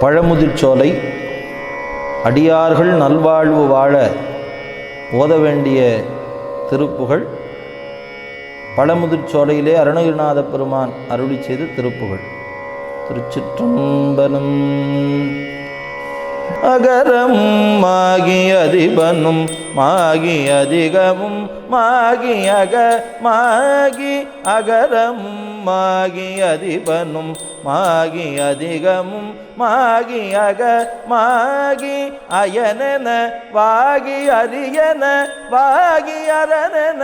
பழமுதிர்ச்சோலை அடியார்கள் நல்வாழ்வு வாழ ஓத வேண்டிய திருப்புகழ். பழமுதிர்ச்சோலையிலே அருணகிரிநாத பெருமான் அருளி செய்த திருப்புகழ். திருச்சிற்றம்பலம் அகரம் ஆகிய அதிபனும் மாகி அதிகமும் மாகி அக மாகி அகரமும் மாகி அதிபனும் மாகி அதிகமும் மாகி அக மாகி அயனென வாகி அரியன வாகி அரணென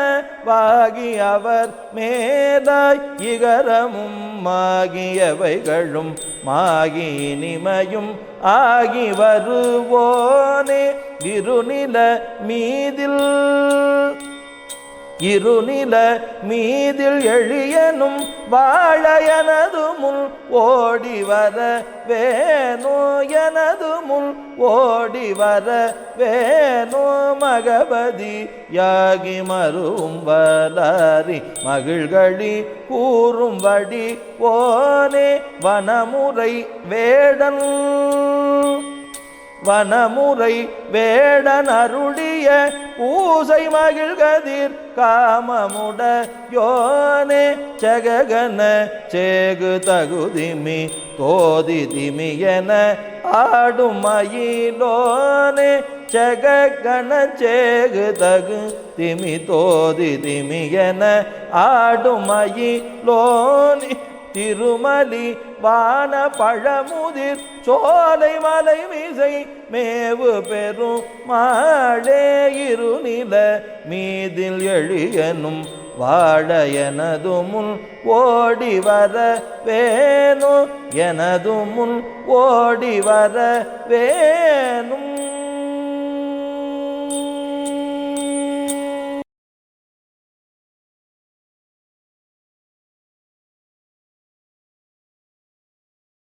வாகி அவர் மேலாய் இகரமும் மாகியவைகளும் மாகி இனிமையும் ஆகி வருவோனே. இருநில மீதில் இருநில மீதில் எழியனும் வாழையனது எனது முன் ஓடி வர வேணோ எனது முன் ஓடி வர வேணோ மகபதி யாகி மறுவும் வலாரி மகிழ்களி கூறும்படி ஓனே வனமுறை வேடன். வனமுறை வேடன் அருளிய பூசை மகிழ்கதிர் காமமுட யோனே செககன சேகு தகுதிமி தோதி திமியன ஆடுமயிலோனே செககன சேகு தகு திமி தோதி திமியன ஆடும் திருமலி வான பழமுதிர் சோலை மலை மீசை மேவு பெரும் மாழே இருநில மீதில் எழியனும் வாழ முன் ஓடி வர வேணும் எனது முன் ஓடி வர வேணும்.